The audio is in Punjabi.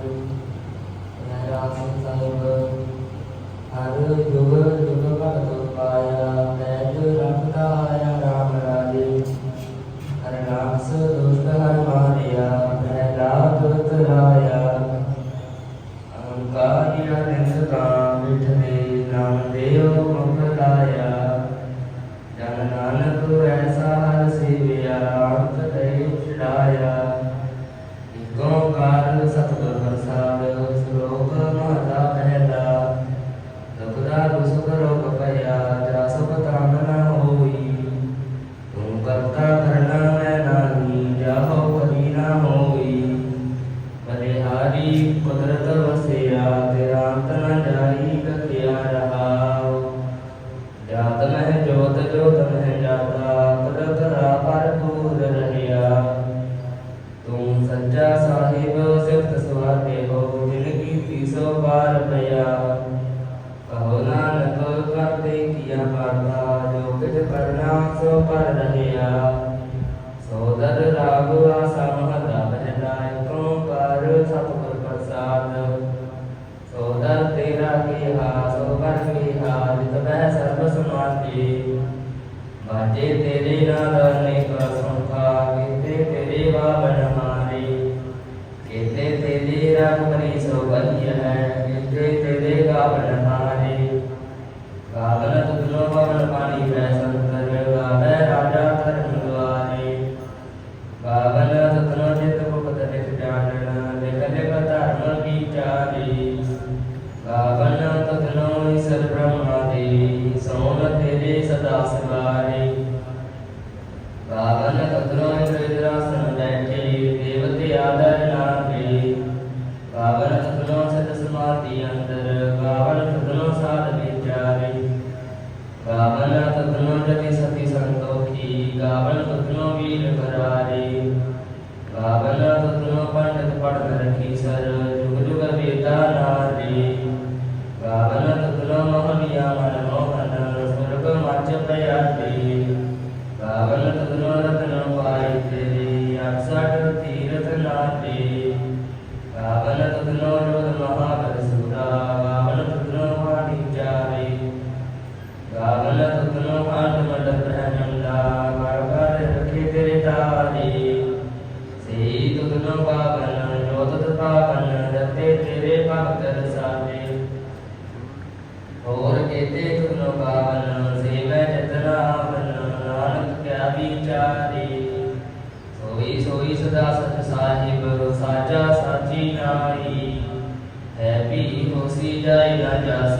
ਸਤਨਾਮ ਸ੍ਰੀ ਵਾਹਿਗੁਰੂ ਮਹਾਰਾਜ ਸਿੰਘ ਸਾਹਿਬ ਹਰ ਯੁਗ ਯੁਗ ਭਗਤ ਪਾਇਆ ਪੈਜ ਰੱਖਦਾ ਆਇਆ ਰਾਮ ਰਾਜੇ ਹਰ ਨਾਮ ਦੁਸ਼ਟ ਹਰ ਮਾਰਿਆ ਪ੍ਰਹਿਲਾਦ ਤਰਾਇਆ ਅਹੰਕਾਰਿਆ ਨਿੰਦਕਾ ਮਿਠਦੇ ਨਾਮ ਦੇਵ ਮੁਖ ਕਰਤਾ ਕਰਨਾ ਮੈਂ ਨਾਹੀ, ਜਾਹੋ ਕਰੀ ਨਾ ਹੋਈ। ਬਲਿਹਾਰੀ ਕੁਦਰਤ ਵਸਿਆ, ਤੇਰਾ ਅੰਤ ਨ ਜਾਈ ਕਥਿਆ ਰਹਾਉ ਜਾਤ ਮਹਿ ਜੋਤ ਜੋਤ ਮਹਿ ਜਾਤਾ ਤਦ ਤਰਾ ਭਰਪੂਰ ਰਹਿਆ। ਤੂੰ ਸੱਚਾ ਸਾਹਿਬ, ਸਿਫਤ ਸਵਾਤੇ ਹੋ ਜਿਨ ਕੀਤੀ ਸੋ ਪਾਰ ਪਿਆ। ਕਹੋ ਨਾਨਕ, ਕਰਦੇ ਕੀਆ ਬਾਤਾ ਕਰਨਾ ਸੋ ਪਰ ਰਹਿਆ ਸੋਦਰ ਰਾਗ ਆਸਾ ਮਹਲਾ ਪਹਿਲਾ ਏਕ ਓੰਕਾਰ ਸਤਿਗੁਰ ਪ੍ਰਸਾਦ। ਸੋਦਰ ਤੇਰਾ ਕੀਹਾ, ਸੋ ਕਰ ਕੀਹਾ, ਜਿਤ ਬਹਿ ਸਰਬ ਸਮਾਧੀ। ਬਾਜੇ ਤੇਰੇ ਨਾਲ ਅਨੇਕ ਸੰਖਾ ਕੀਤੇ ਤੇਰੇ ਵਾਵਨ ਹਾਰੇ ਕੀਤੇ ਤੇਰੇ ਰਘੁਪਤੀ ਸੋ ਬੰਧਿਆ ਤੇਰੇ ਸਦਾ ਸਵਾਰੇ ਗਾਵਨ ਤੁਧਨੋ ਇੰਦਰਾਸਨ ਬੈਠੇ ਦੇਵਤੇ ਆਦਰ ਨਾਮੇ ਗਾਵਨ ਤੁਧਨੋ ਸਤ ਸਮਾਧੀ ਅੰਦਰ ਗਾਵਨ ਤੁਧਨੋ ਸਾਧ ਵਿਚਾਰੇ। ਗਾਵਨ ਤੁਧਨੋ ਜਤੀ ਸਤੀ ਸੰਤੋਖੀ ਹੋਰ ਕੇਤੇ ਤੁਧਨੋ ਪਾਵਨ ਸੇ ਮੈਂ ਜਤਨਾ ਆਵਨ ਨਾਨਕ ਕਿਆ ਵਿਚਾਰੇ ਸੋਈ ਸੋਈ ਸਦਾ ਸਚ ਸਾਹਿਬ ਸਾਚਾ ਸਾਚੀ ਨਾਈ ਹੈ ਵੀ ਹੋਸੀ ਜਾਈ ਨਾ ਜਾਸੀ ਮਿਤਰਾ ਜਨ